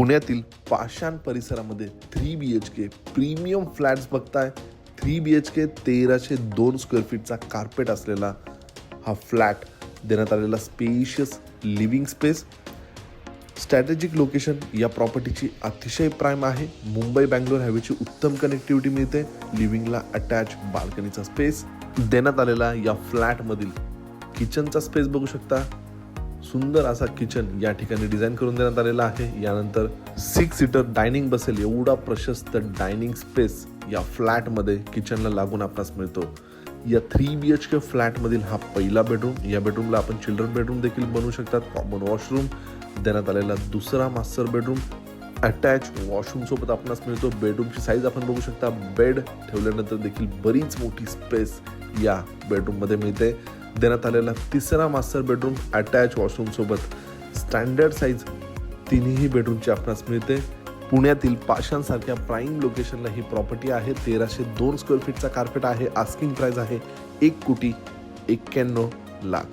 पुण्यातील पाषाण परिसरामध्ये three B H K premium flats बघताय. थ्री बी एच के तेराशे दोन स्क्वेअर फीटचा कार्पेट असलेला हा फ्लॅट देण्यात आलेला spacious living space strategic location या प्रॉपर्टीची अतिशय प्राईम आहे. मुंबई बँगलोर हायवेची उत्तम कनेक्टिव्हिटी मिळते. लिव्हिंगला अटॅच बाल्कनीचा स्पेस देण्यात आलेला या फ्लॅटमधील किचनचा स्पेस बघू शकता. सुंदर असा किचन या ठिकाणी डिझाईन करून देण्यात आलेला आहे. यानंतर सिक्स सीटर डायनिंग बसेल. एवढा प्रशस्त डायनिंग स्पेस या फ्लॅटमध्ये किचनला लागून आपणास मिळतो. या थ्री बी एच के फ्लॅटमधील हा पहिला बेडरूम या बेडरूमला आपण चिल्ड्रन बेडरूम देखील बनवू शकतात. कॉमन वॉशरूम देण्यात आलेला दुसरा मास्टर बेडरूम अटॅच वॉशरूम सोबत आपणास मिळतो. बेडरूमची साईज आपण बघू शकता. बेड ठेवल्यानंतर देखील बरीच मोठी स्पेस या बेडरूममध्ये मिळते. देण्यात आलेला तिसरा मास्टर बेडरूम अटॅच वॉशरूमसोबत स्टँडर्ड साईज तिन्ही बेडरूमची आपणास मिळते. पुण्यातील पाषाणसारख्या प्राईम लोकेशनला ही प्रॉपर्टी आहे. तेराशे दोन स्क्वेअर फीटचा कार्पेट आहे. आस्किंग प्राईज आहे एक कोटी एक्क्याण्णव लाख.